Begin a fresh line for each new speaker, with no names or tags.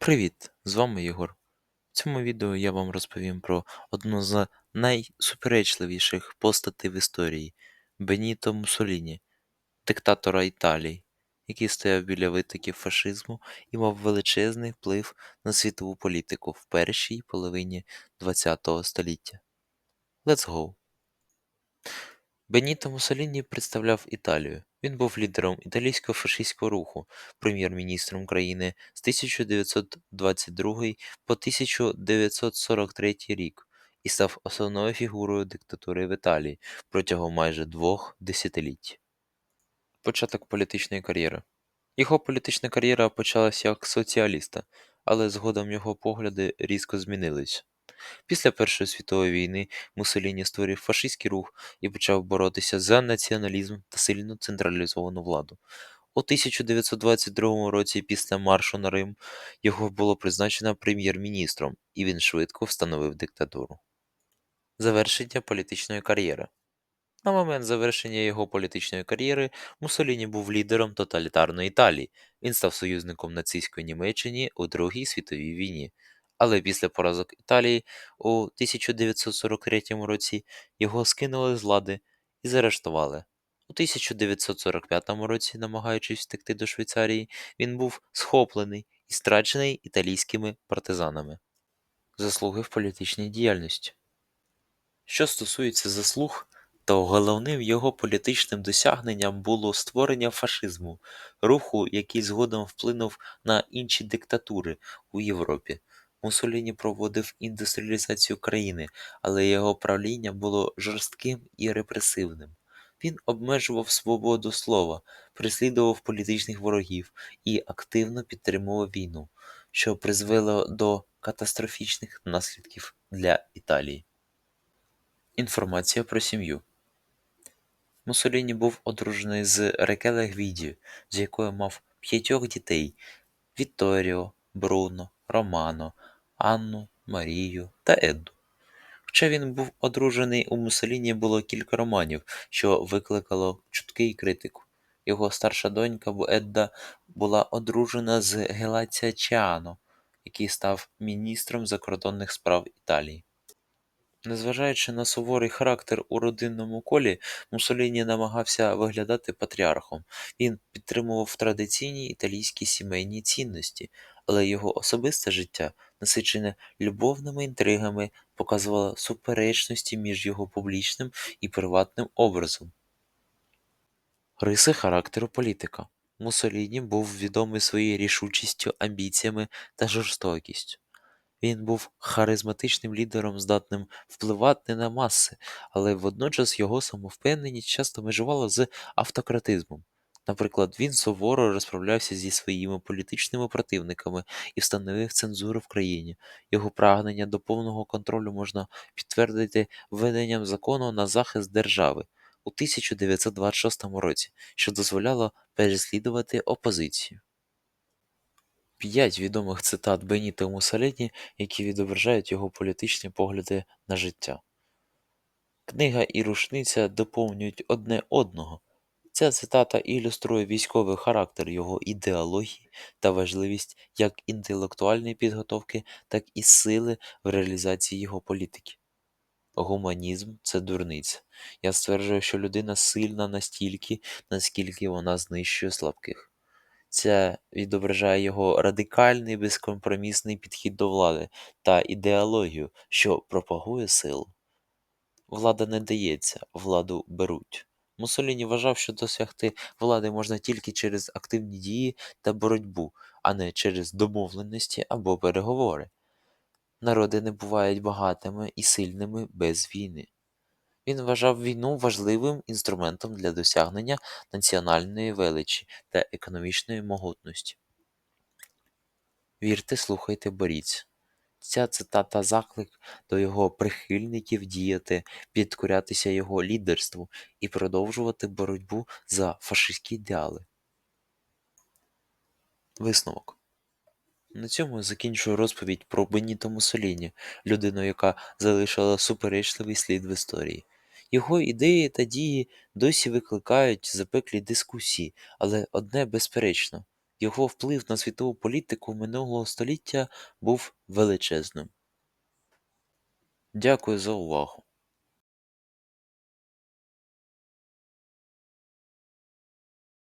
Привіт! З вами Єгор. В цьому відео я вам розповім про одну з найсуперечливіших постатей в історії Беніто Муссоліні, диктатора Італії, який стояв біля витоків фашизму і мав величезний вплив на світову політику в першій половині ХХ століття. Let's go! Беніто Муссоліні представляв Італію. Він був лідером італійського фашистського руху, прем'єр-міністром країни з 1922 по 1943 рік і став основною фігурою диктатури в Італії протягом майже двох десятиліть. Початок політичної кар'єри. Його політична кар'єра почалася як соціаліста, але згодом його погляди різко змінились. Після Першої світової війни Муссоліні створив фашистський рух і почав боротися за націоналізм та сильно централізовану владу. У 1922 році, після маршу на Рим, його було призначено прем'єр-міністром, і він швидко встановив диктатуру. Завершення політичної кар'єри. На момент завершення його політичної кар'єри Муссоліні був лідером тоталітарної Італії. Він став союзником нацистської Німеччини у Другій світовій війні. Але після поразок Італії у 1943 році його скинули з влади і заарештували. У 1945 році, намагаючись втекти до Швейцарії, він був схоплений і страчений італійськими партизанами. Заслуги в політичній діяльності. Що стосується заслуг, то головним його політичним досягненням було створення фашизму, руху, який згодом вплинув на інші диктатури у Європі. Муссоліні проводив індустріалізацію країни, але його правління було жорстким і репресивним. Він обмежував свободу слова, переслідував політичних ворогів і активно підтримував війну, що призвело до катастрофічних наслідків для Італії. Інформація про сім'ю. Муссоліні був одружений з Рекеле Гвіді, з якою мав п'ятьох дітей Вітторіо, Бруно, Романо, Анну, Марію та Едду. Хоча він був одружений, у Муссоліні було кілька романів, що викликало чутки і критику. Його старша донька Едда була одружена з Гелаціа Чіано, який став міністром закордонних справ Італії. Незважаючи на суворий характер у родинному колі, Муссоліні намагався виглядати патріархом. Він підтримував традиційні італійські сімейні цінності, але його особисте життя, насичене любовними інтригами, показувало суперечності між його публічним і приватним образом. Риси характеру політика. Муссоліні був відомий своєю рішучістю, амбіціями та жорстокістю. Він був харизматичним лідером, здатним впливати на маси, але водночас його самовпевненість часто межувала з автократизмом. Наприклад, він суворо розправлявся зі своїми політичними противниками і встановив цензуру в країні. Його прагнення до повного контролю можна підтвердити введенням закону на захист держави у 1926 році, що дозволяло переслідувати опозицію. П'ять відомих цитат Беніто Муссоліні, які відображають його політичні погляди на життя. Книга і рушниця доповнюють одне одного. Ця цитата ілюструє військовий характер його ідеології та важливість як інтелектуальної підготовки, так і сили в реалізації його політики. Гуманізм це дурниця. Я стверджую, що людина сильна настільки, наскільки вона знищує слабких. Це відображає його радикальний безкомпромісний підхід до влади та ідеологію, що пропагує силу. Влада не дається, владу беруть. Муссоліні вважав, що досягти влади можна тільки через активні дії та боротьбу, а не через домовленості або переговори. Народи не бувають багатими і сильними без війни. Він вважав війну важливим інструментом для досягнення національної величі та економічної могутності. Вірте, слухайте, боріться. Ця цитата заклик до його прихильників діяти, підкорятися його лідерству і продовжувати боротьбу за фашистські ідеали. Висновок. На цьому я закінчую розповідь про Беніто Муссоліні, людину, яка залишила суперечливий слід в історії. Його ідеї та дії досі викликають запеклі дискусії, але одне безперечно його вплив на світову політику минулого століття був величезним. Дякую за увагу.